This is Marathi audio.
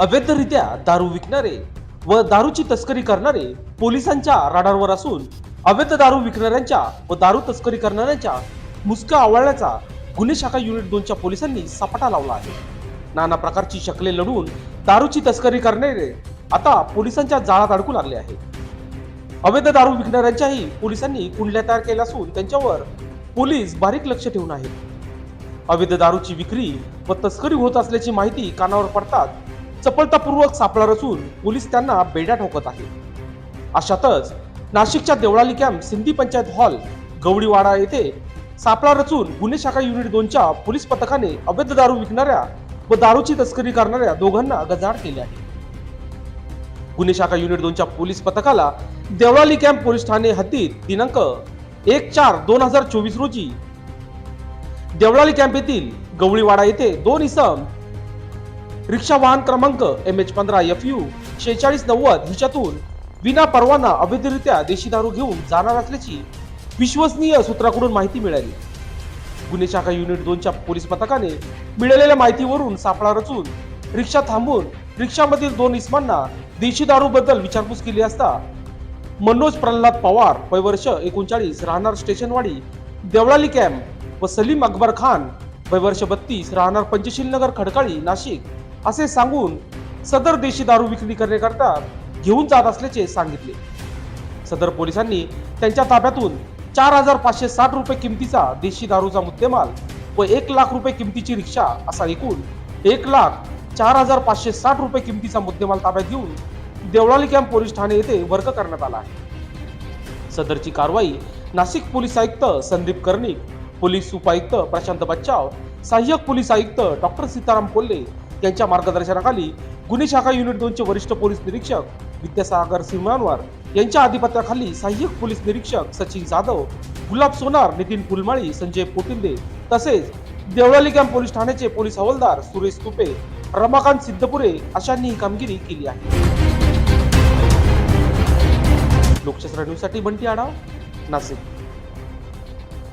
अवैधरित्या दारू विकणारे व दारूची तस्करी करणारे पोलिसांच्या राडारवर असून अवैध दारू विकणाऱ्यांच्या व दारू तस्करी करणाऱ्यांच्या मुसक्या आवळण्याचा गुन्हे शाखा युनिट दोनच्या पोलिसांनी सपाटा लावला आहे. नाना प्रकारची शकले लढून दारूची तस्करी करणारे आता पोलिसांच्या जाळात अडकू लागले आहे. अवैध दारू विकणाऱ्यांच्याही पोलिसांनी कुंडल्या तयार केल्या असून त्यांच्यावर पोलीस बारीक लक्ष ठेवून आहेत. अवैध दारूची विक्री व तस्करी होत असल्याची माहिती कानावर पडतात चपळतापूर्वक सापळा रचून पोलीस त्यांना बेड्या ठोकत आहेत अशातच नाशिकच्या देवळाली कॅम्प सिंधी पंचायत हॉल गवडीवाडा येथे सापळा रचून गुन्हे शाखा युनिट दोनच्या पोलीस पथकाने अवैध दारू विकणाऱ्या व दारूची तस्करी करणाऱ्या दोघांना गजाड केले आहे. गुन्हे शाखा युनिट दोनच्या पोलीस पथकाला देवळाली कॅम्प पोलीस ठाणे हद्दीत दिनांक एक चार दोन हजार चोवीस रोजी देवळाली कॅम्प येथील गवळीवाडा येथे दोन इसम रिक्षा वाहन क्रमांक एम एच पंधरा एफ यू शेहेचाळीस नव्वद हिच्यातून विना परवाना अवैधरित्या देशी दारू घेऊन जाणार असल्याची विश्वसनीय सूत्राकडून माहिती मिळाली. गुन्हे शाखा युनिट दोनच्या पोलीस पथकाने मिळालेल्या माहितीवरून सापळा रचून रिक्षा थांबून रिक्षामधील दोन इस्मांना देशी दारूबद्दल विचारपूस केली असता मनोज प्रल्हाद पवार वय वर्ष एकोणचाळीस राहणार स्टेशनवाडी देवळाली कॅम्प व सलीम अकबर खान वय वर्ष बत्तीस राहणार पंचशील नगर खडकाळी नाशिक असे सांगून सदर देशी दारू विक्री करण्याकरता घेऊन जात असल्याचे सांगितले. सदर पोलिसांनी त्यांच्या ताब्यातून चार हजार पाचशे साठ रुपये किमतीचा देशी दारूचा मुद्देमाल व एक लाख रुपये किमतीची रिक्षा असा एकूण एक लाख चार हजार पाचशे साठ रुपये किमतीचा मुद्देमाल ताब्यात घेऊन देवळाली कॅम्प पोलीस ठाणे येथे वर्ग करण्यात आला आहे. सदरची कारवाई नाशिक पोलीस आयुक्त संदीप कर्णिक पोलीस उपायुक्त प्रशांत बच्चाव सहाय्यक पोलीस आयुक्त डॉक्टर सीताराम कोल्हे यांच्या मार्गदर्शनाखाली गुन्हे शाखा युनिट दोनचे वरिष्ठ पोलीस निरीक्षक विद्यासागर सिंहानवार यांच्या अधिपत्याखाली सहाय्यक पोलीस निरीक्षक सचिन जाधव गुलाब सोनार नितीन फुलमाळी संजय पोटिंदे तसेच देवळाली कॅम्प पोलीस ठाण्याचे पोलीस हवालदार सुरेश तुपे रमाकांत सिद्धपुरे अशांनी ही कामगिरी केली आहे. लोकशास्त्र न्यूजसाठी बंटी आढाव नाशिक.